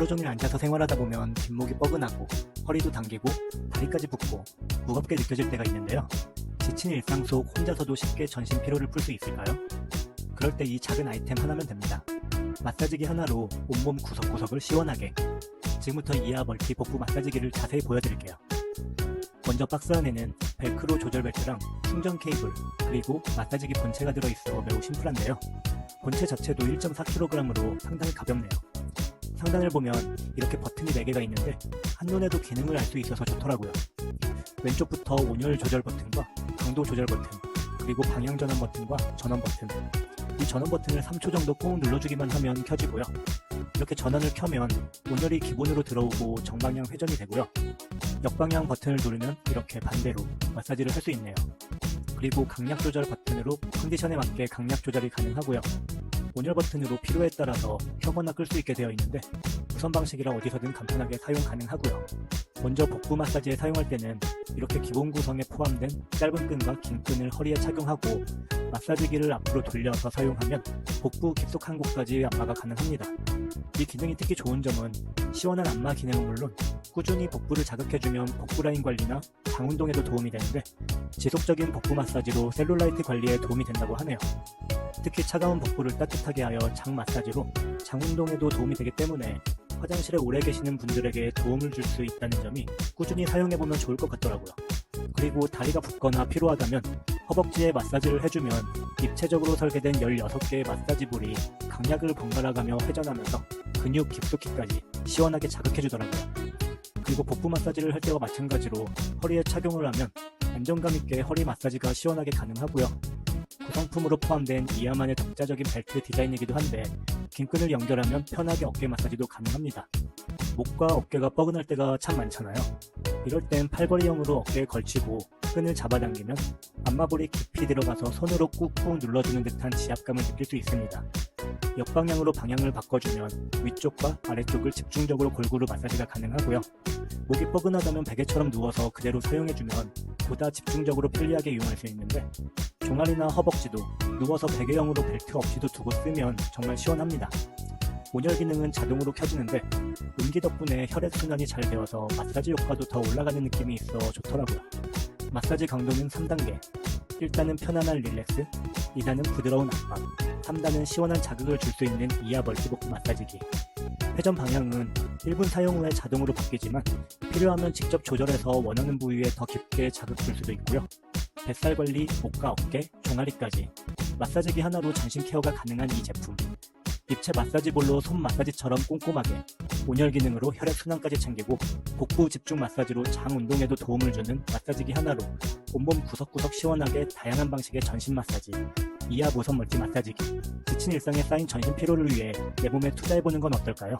하루 종일 앉아서 생활하다 보면 뒷목이 뻐근하고 허리도 당기고 다리까지 붓고 무겁게 느껴질 때가 있는데요. 지친 일상 속 혼자서도 쉽게 전신 피로를 풀 수 있을까요? 그럴 때 이 작은 아이템 하나면 됩니다. 마사지기 하나로 온몸 구석구석을 시원하게. 지금부터 이하 멀티 복부 마사지기를 자세히 보여드릴게요. 먼저 박스 안에는 벨크로 조절 벨트랑 충전 케이블, 그리고 마사지기 본체가 들어있어 매우 심플한데요. 본체 자체도 1.4kg으로 상당히 가볍네요. 상단을 보면 이렇게 버튼이 4개가 있는데 한눈에도 기능을 알 수 있어서 좋더라고요. 왼쪽부터 온열 조절 버튼과 강도 조절 버튼, 그리고 방향 전환 버튼과 전원 버튼. 이 전원 버튼을 3초 정도 꾹 눌러주기만 하면 켜지고요. 이렇게 전원을 켜면 온열이 기본으로 들어오고 정방향 회전이 되고요. 역방향 버튼을 누르면 이렇게 반대로 마사지를 할 수 있네요. 그리고 강약 조절 버튼으로 컨디션에 맞게 강약 조절이 가능하고요. 온열 버튼으로 필요에 따라서 켜거나 끌 수 있게 되어 있는데 무선 방식이라 어디서든 간편하게 사용 가능하고요. 먼저 복부 마사지에 사용할 때는 이렇게 기본 구성에 포함된 짧은 끈과 긴 끈을 허리에 착용하고 마사지기를 앞으로 돌려서 사용하면 복부 깊숙한 곳까지 안마가 가능합니다. 이 기능이 특히 좋은 점은 시원한 안마 기능은 물론 꾸준히 복부를 자극해주면 복부 라인 관리나 장 운동에도 도움이 되는데 지속적인 복부 마사지로 셀룰라이트 관리에 도움이 된다고 하네요. 특히 차가운 복부를 따뜻하게 하여 장 마사지로 장 운동에도 도움이 되기 때문에 화장실에 오래 계시는 분들에게 도움을 줄 수 있다는 점이 꾸준히 사용해보면 좋을 것 같더라고요. 그리고 다리가 붓거나 피로하다면 허벅지에 마사지를 해주면 입체적으로 설계된 16개의 마사지 볼이 강약을 번갈아가며 회전하면서 근육 깊숙이까지 시원하게 자극해주더라고요. 그리고 복부 마사지를 할 때와 마찬가지로 허리에 착용을 하면 안정감 있게 허리 마사지가 시원하게 가능하고요. 구성품으로 포함된 이하만의 독자적인 벨트 디자인이기도 한데 긴 끈을 연결하면 편하게 어깨 마사지도 가능합니다. 목과 어깨가 뻐근할 때가 참 많잖아요. 이럴 땐 팔걸이형으로 어깨에 걸치고 끈을 잡아당기면 안마볼이 깊이 들어가서 손으로 꾹꾹 눌러주는 듯한 지압감을 느낄 수 있습니다. 역방향으로 방향을 바꿔주면 위쪽과 아래쪽을 집중적으로 골고루 마사지가 가능하고요. 목이 뻐근하다면 베개처럼 누워서 그대로 사용해주면 보다 집중적으로 편리하게 이용할 수 있는데 종아리나 허벅지도 누워서 베개형으로 벨트 없이도 두고 쓰면 정말 시원합니다. 온열 기능은 자동으로 켜지는데 음기 덕분에 혈액순환이 잘 되어서 마사지 효과도 더 올라가는 느낌이 있어 좋더라고요. 마사지 강도는 3단계. 1단은 편안한 릴렉스, 2단은 부드러운 압박, 3단은 시원한 자극을 줄 수 있는 이하 멀티복부 마사지기. 회전 방향은 1분 사용 후에 자동으로 바뀌지만 필요하면 직접 조절해서 원하는 부위에 더 깊게 자극 줄 수도 있고요. 뱃살 관리, 목과 어깨, 종아리까지 마사지기 하나로 전신 케어가 가능한 이 제품. 입체 마사지볼로 손 마사지처럼 꼼꼼하게 온열 기능으로 혈액 순환까지 챙기고 복부 집중 마사지로 장 운동에도 도움을 주는 마사지기 하나로 온몸 구석구석 시원하게 다양한 방식의 전신 마사지 이하 무선 멀티 마사지기 지친 일상에 쌓인 전신 피로를 위해 내 몸에 투자해보는 건 어떨까요?